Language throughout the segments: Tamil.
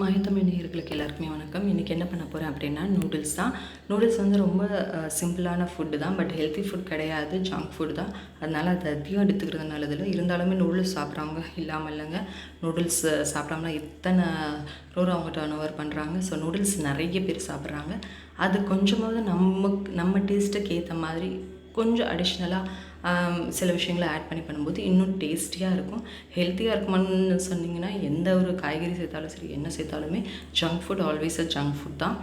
மாயத்தமிழ் நேயர்களுக்கு எல்லாருக்குமே வணக்கம். இன்றைக்கி என்ன பண்ண போகிறேன் அப்படின்னா நூடுல்ஸ் தான். நூடுல்ஸ் வந்து ரொம்ப சிம்பிளான ஃபுட்டு தான் பட் ஹெல்த்தி ஃபுட் கிடையாது ஜங்க் ஃபுட் தான். அதனால் அது அதிகம் எடுத்துக்கிறது நல்லதில்லை. இருந்தாலுமே நூடுல்ஸ் சாப்பிட்றவங்க இல்லாமல் இல்லைங்க. நூடுல்ஸ் சாப்பிடாமல இத்தனை ரோர் அவங்க டர்ன் ஓவர் பண்ணுறாங்க ஸோ நூடுல்ஸ் நிறைய பேர் சாப்பிட்றாங்க. அது கொஞ்சமாவது நமக்கு நம்ம டேஸ்ட்டுக்கு ஏற்ற மாதிரி கொஞ்சம் அடிஷ்னலாக சில விஷயங்களை ஆட் பண்ணி பண்ணும்போது இன்னும் டேஸ்டியாக இருக்கும். ஹெல்த்தியாக இருக்குமான்னு சொன்னீங்கன்னா எந்த ஒரு காய்கறி சேர்த்தாலும் சரி என்ன சேர்த்தாலுமே junk food always a junk food தான்.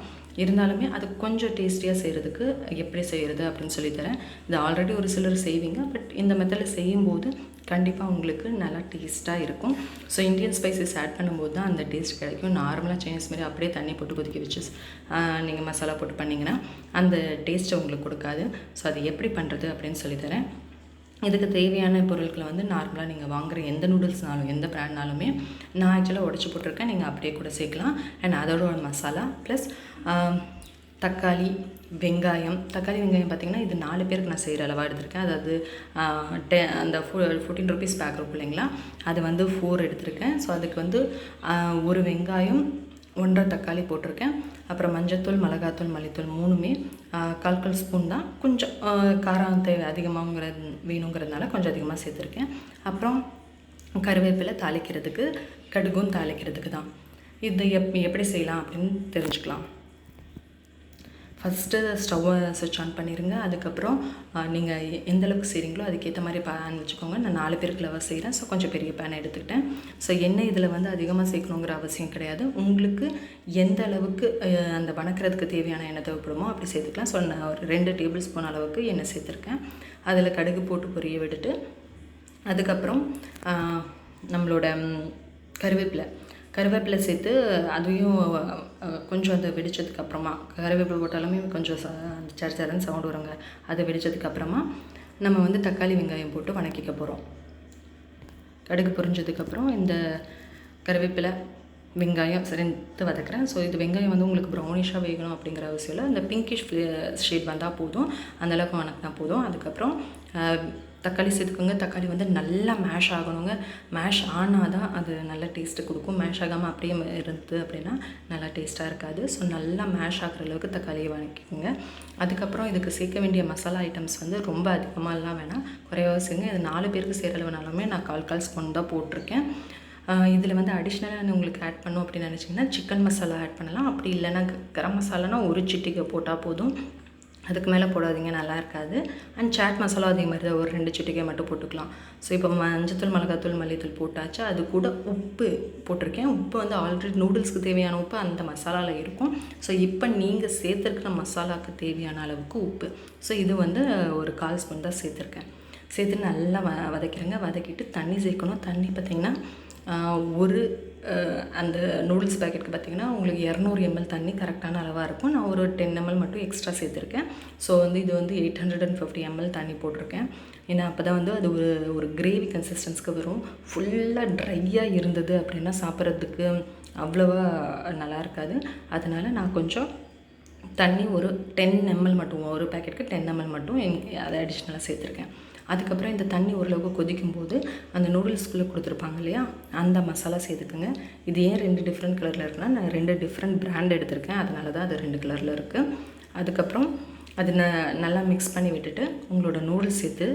இருந்தாலுமே அது கொஞ்சம் டேஸ்டியாக செய்கிறதுக்கு எப்படி செய்கிறது அப்படின்னு சொல்லித்தரேன் இது ஆல்ரெடி ஒரு சிலர் செய்வீங்க பட் இந்த மெத்தடில் செய்யும்போது கண்டிப்பாக உங்களுக்கு நல்லா டேஸ்ட்டாக இருக்கும். ஸோ இந்தியன் ஸ்பைசஸ் ஆட் பண்ணும்போது தான் அந்த டேஸ்ட் கிடைக்கும். நார்மலாக சைனீஸ் மாதிரி அப்படியே தண்ணி போட்டு கொதிக்க வச்சு நீங்கள் மசாலா போட்டு பண்ணிங்கன்னா அந்த டேஸ்ட்டை உங்களுக்கு கொடுக்காது. ஸோ அது எப்படி பண்ணுறது அப்படின்னு சொல்லித்தரேன் இதுக்கு தேவையான பொருட்களை வந்து நார்மலாக நீங்கள் வாங்குகிற எந்த நூடுல்ஸ்னாலும் எந்த ப்ராண்ட்னாலுமே நான் ஆக்சுவலாக உடச்சி போட்டிருக்கேன். நீங்கள் அப்படியே கூட சேர்க்கலாம். அண்ட் அதோட ஒரு மசாலா ப்ளஸ் தக்காளி வெங்காயம் தக்காளி வெங்காயம் பார்த்திங்கன்னா இது நாலு பேருக்கு நான் செய்கிற அளவாக எடுத்திருக்கேன். அதாவது டெ அந்த ஃபோ ஃபோர்டீன் ருபீஸ் பேக் இருக்கும் இல்லைங்களா? அது வந்து ஃபோர் எடுத்திருக்கேன். ஸோ அதுக்கு வந்து ஒரு வெங்காயம் ஒன்றரை தக்காளி போட்டிருக்கேன். அப்புறம் மஞ்சத்தூள் மிளகாத்தூள் மல்லித்தூள் மூணுமே கால் கால் ஸ்பூன் தான். கொஞ்சம் காரம் தேவை அதிகமாகங்கிற வேணுங்கிறதுனால கொஞ்சம் அதிகமாக சேர்த்துருக்கேன். அப்புறம் கருவேப்பிலை தாளிக்கிறதுக்கு கடுகும் தாளிக்கிறதுக்கு தான். இது எப் எப்படி செய்யலாம் அப்படின்னு தெரிஞ்சுக்கலாம். ஃபஸ்ட்டு ஸ்டவ்வை சுவிட்ச் ஆன் பண்ணிடுங்க அதுக்கப்புறம் நீங்கள் எந்தளவுக்கு செய்கிறீங்களோ அதுக்கேற்ற மாதிரி பேன் வச்சுக்கோங்க. நான் நாலு பேருக்கு லவர் செய்கிறேன் ஸோ கொஞ்சம் பெரிய பேன் எடுத்துக்கிட்டேன். ஸோ எண்ணெய் இதில் வந்து அதிகமாக சேர்க்கணுங்கிற அவசியம் கிடையாது. உங்களுக்கு எந்த அளவுக்கு அந்த வணக்கிறதுக்கு தேவையான எண்ணெய் தேவைப்படுமோ அப்படி சேர்த்துக்கலாம். ஸோ நான் ஒரு ரெண்டு டேபிள் ஸ்பூன் அளவுக்கு எண்ணெய் சேர்த்துருக்கேன். அதில் கடுகு போட்டு பொரிய விட்டுட்டு அதுக்கப்புறம் நம்மளோட கருவேப்பிலை. கருவேப்பிலை சேர்த்து அதையும் கொஞ்சம் அதை வெடித்ததுக்கு அப்புறமா கருவேப்பிலை போட்டாலுமே கொஞ்சம் ச சர சரன்னு சவுண்டு வருங்க. அதை வெடித்ததுக்கு அப்புறமா நம்ம வந்து தக்காளி வெங்காயம் போட்டு வணக்கிக்க போகிறோம் கடுகு பொரிஞ்சதுக்கப்புறம் இந்த கருவேப்பிலை வெங்காயம் சரிந்து வதக்குறேன். ஸோ இது வெங்காயம் வந்து உங்களுக்கு ப்ரௌனிஷாக வேகணும் அப்படிங்கிற அவசியம் இல்லை. இந்த பிங்கிஷ் ஷேட் வந்தால் போதும். அந்தளவுக்கு வணக்கினா போதும். அதுக்கப்புறம் தக்காளி சேர்த்துக்கோங்க. தக்காளி வந்து நல்லா மேஷ் ஆகணுங்க. மேஷ் ஆனால் தான் அது நல்ல டேஸ்ட்டு கொடுக்கும். மேஷ் ஆகாமல் அப்படியே இருந்தது அப்படின்னா நல்லா டேஸ்ட்டாக இருக்காது. ஸோ நல்லா மேஷ் ஆகிற அளவுக்கு தக்காளியை வணக்கிக்கோங்க. அதுக்கப்புறம் இதுக்கு சேர்க்க வேண்டிய மசாலா ஐட்டம்ஸ் வந்து ரொம்ப அதிகமாகலாம் வேணாம். குறைவாக செய்யுங்க இது நாலு பேருக்கு சேர அளவுனாலுமே நான் கால் கால் ஸ்பூன் தான் போட்டிருக்கேன். இதில் வந்து அடிஷ்னலாக உங்களுக்கு ஆட் பண்ணும் அப்படின்னு நினச்சிங்கன்னா சிக்கன் மசாலா ஆட் பண்ணலாம். அப்படி இல்லைன்னா கரம் மசாலானா ஒரு சிட்டிக்கை போட்டால் போதும். அதுக்கு மேலே போடாதீங்க நல்லா இருக்காது. அண்ட் சாட் மசாலா அதே மாதிரி தான் ஒரு ரெண்டு சிட்டிக்கை மட்டும் போட்டுக்கலாம். ஸோ இப்போ மஞ்சத்தூள் மிளகாத்தூள் மல்லித்தூள் போட்டாச்சு. அது கூட உப்பு போட்டிருக்கேன். உப்பு வந்து ஆல்ரெடி நூடுல்ஸ்க்கு தேவையான உப்பு அந்த மசாலாவில் இருக்கும். ஸோ இப்போ நீங்கள் சேர்த்துருக்கிற மசாலாவுக்கு தேவையான அளவுக்கு உப்பு. ஸோ இது வந்து ஒரு கால் ஸ்பூன் தான் சேர்த்துருக்கேன். சேர்த்து நல்லா வ வதக்கிறேங்க. வதக்கிட்டு தண்ணி சேர்க்கணும். தண்ணி பார்த்திங்கன்னா ஒரு அந்த நூடுல்ஸ் பேக்கெட்டுக்கு பார்த்திங்கன்னா உங்களுக்கு இரநூறு எம்எல் தண்ணி கரெக்டான அளவாக இருக்கும். நான் ஒரு டென் எம்எல் மட்டும் எக்ஸ்ட்ரா சேர்த்துருக்கேன். ஸோ வந்து இது வந்து eight hundred and fifty ml தண்ணி போட்டிருக்கேன். ஏன்னா அப்போ தான் வந்து அது ஒரு ஒரு கிரேவி கன்சிஸ்டன்ஸ்க்கு வரும். ஃபுல்லாக ட்ரையாக இருந்தது அப்படின்னா சாப்பிட்றதுக்கு அவ்வளோவா நல்லா இருக்காது. அதனால் நான் கொஞ்சம் தண்ணி ஒரு டென் எம்எல் மட்டும் ஒரு பேக்கெட்டுக்கு டென் எம்எல் மட்டும் அதை அடிஷ்னலாக சேர்த்துருக்கேன். அதுக்கப்புறம் இந்த தண்ணி ஓரளவுக்கு கொதிக்கும் போது அந்த நூடுல்ஸ்குள்ளே கொடுத்துருப்பாங்க இல்லையா? அந்த மசாலா சேர்த்துக்குங்க. இது ஏன் ரெண்டு டிஃப்ரெண்ட் கலரில் இருக்குன்னா நான் ரெண்டு டிஃப்ரெண்ட் பிராண்ட் எடுத்திருக்கேன். அதனால தான் அது ரெண்டு கலரில் இருக்குது அதுக்கப்புறம் அது ந நல்லா மிக்ஸ் பண்ணி விட்டுட்டு உங்களோட நூடுல்ஸ் சேர்த்து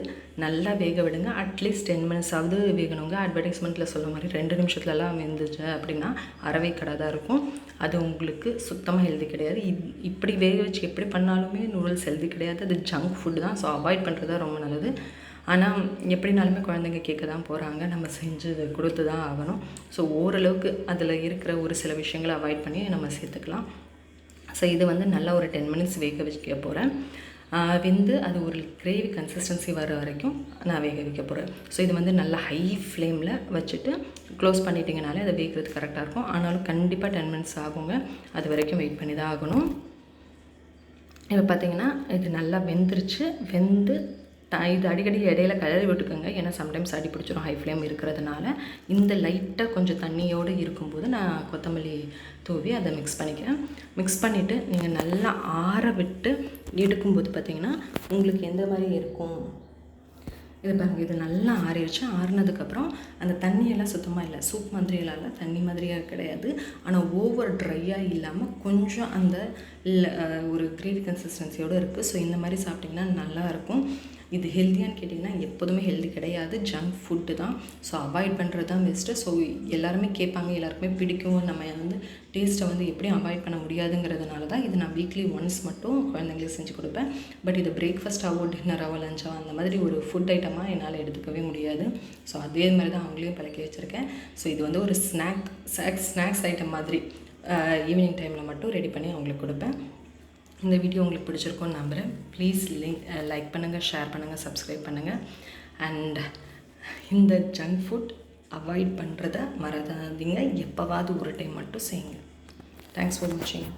நல்லா வேக விடுங்க. அட்லீஸ்ட் டென் மினிட்ஸ் ஆகுது வேகணுங்க. அட்வர்டைஸ்மெண்ட்டில் சொல்ல மாதிரி ரெண்டு நிமிஷத்துலலாம் வெந்துச்சு அப்படின்னா அறவே கடை தான் இருக்கும். அது உங்களுக்கு சுத்தமாக ஹெல்தி கிடையாது. இப்படி வேக வச்சு எப்படி பண்ணாலுமே நூடுல்ஸ் ஹெல்தி கிடையாது. அது ஜங்க் ஃபுட்டு தான். ஸோ அவாய்ட் பண்ணுறது தான் ரொம்ப நல்லது. ஆனால் எப்படினாலுமே குழந்தைங்க கேட்க தான் போகிறாங்க நம்ம செஞ்சு கொடுத்து தான் ஆகணும். ஸோ ஓரளவுக்கு அதில் இருக்கிற ஒரு சில விஷயங்களை அவாய்ட் பண்ணி நம்ம சேர்த்துக்கலாம். ஸோ இது வந்து நல்லா ஒரு டென் மினிட்ஸ் வேக வைக்க போகிறேன் வெந்து அது ஒரு கிரேவி கன்சிஸ்டன்சி வர வரைக்கும் நான் வேக வைக்க போகிறேன் ஸோ இது வந்து நல்லா ஹை ஃப்ளேமில் வச்சுட்டு க்ளோஸ் பண்ணிட்டீங்கனாலே அதை வேகிறது கரெக்டாக இருக்கும். ஆனாலும் கண்டிப்பாக டென் மினிட்ஸ் ஆகுங்க. அது வரைக்கும் வெயிட் பண்ணி தான் ஆகணும். இப்போ பார்த்தீங்கன்னா இது நல்லா வெந்துருச்சு. வெந்து இது அடிக்கடி இடையில கிளறி விட்டுக்கோங்க. ஏன்னா சம்டைம்ஸ் அடி பிடிச்சிரும் ஹை ஃப்ளேம் இருக்கிறதுனால. இந்த லைட்டாக கொஞ்சம் தண்ணியோடு இருக்கும்போது நான் கொத்தமல்லி தூவி அதை மிக்ஸ் பண்ணிக்கிறேன். மிக்ஸ் பண்ணிவிட்டு நீங்கள் நல்லா ஆற விட்டு எடுக்கும்போது பார்த்திங்கன்னா உங்களுக்கு எந்த மாதிரி இருக்கும்? இது பாருங்கள் இது நல்லா ஆறிடுச்சு. ஆறுனதுக்கப்புறம் அந்த தண்ணியெல்லாம் சுத்தமாக இல்லை. சூப் மாதிரியெல்லாம் இல்லை. தண்ணி மாதிரியாக கிடையாது. ஆனால் ஓவர் ட்ரையாக இல்லாமல் கொஞ்சம் அந்த ல- ஒரு கிரேவி கன்சிஸ்டன்சியோடு இருக்குது ஸோ இந்த மாதிரி சாப்பிட்டிங்கன்னா நல்லாயிருக்கும் இது ஹெல்த்தியான்னு கேட்டிங்கன்னா எப்போதுமே ஹெல்தி கிடையாது. ஜங்க் ஃபுட்டு தான். ஸோ அவாய்ட் பண்ணுறது தான் பெஸ்ட்டு ஸோ எல்லாருமே கேட்பாங்க எல்லாருக்குமே பிடிக்கும். நம்ம வந்து டேஸ்ட்டை வந்து எப்படியும் அவாய்ட் பண்ண முடியாதுங்கிறதுனால தான் இது நான் வீக்லி ஒன்ஸ் மட்டும் குழந்தைங்களுக்கு செஞ்சு கொடுப்பேன். பட் இது பிரேக்ஃபாஸ்ட்டாகவோ டின்னராகவோ லஞ்சாவோ அந்த மாதிரி ஒரு ஃபுட் ஐட்டமாக என்னால் எடுத்துக்கவே முடியாது. ஸோ அதே மாதிரி தான் அவங்களையும் பழக்கி வச்சுருக்கேன். ஸோ இது வந்து ஒரு ஸ்நாக் ஸ்நாக்ஸ் ஸ்நாக்ஸ் ஐட்டம் மாதிரி ஈவினிங் டைமில் மட்டும் ரெடி பண்ணி அவங்களுக்கு கொடுப்பேன். இந்த வீடியோ உங்களுக்கு பிடிச்சிருக்கோன்னு நம்புகிறேன் ப்ளீஸ் லிங்க் லைக் பண்ணுங்கள் ஷேர் பண்ணுங்கள் சப்ஸ்கிரைப் பண்ணுங்கள் அண்ட் இந்த ஜங்க் ஃபுட் அவாய்ட் பண்ணுறத மறந்தாதீங்க. எப்போவாவது ஒரு டைம் மட்டும் செய்யுங்க. தேங்க்ஸ் ஃபார் வாட்சிங்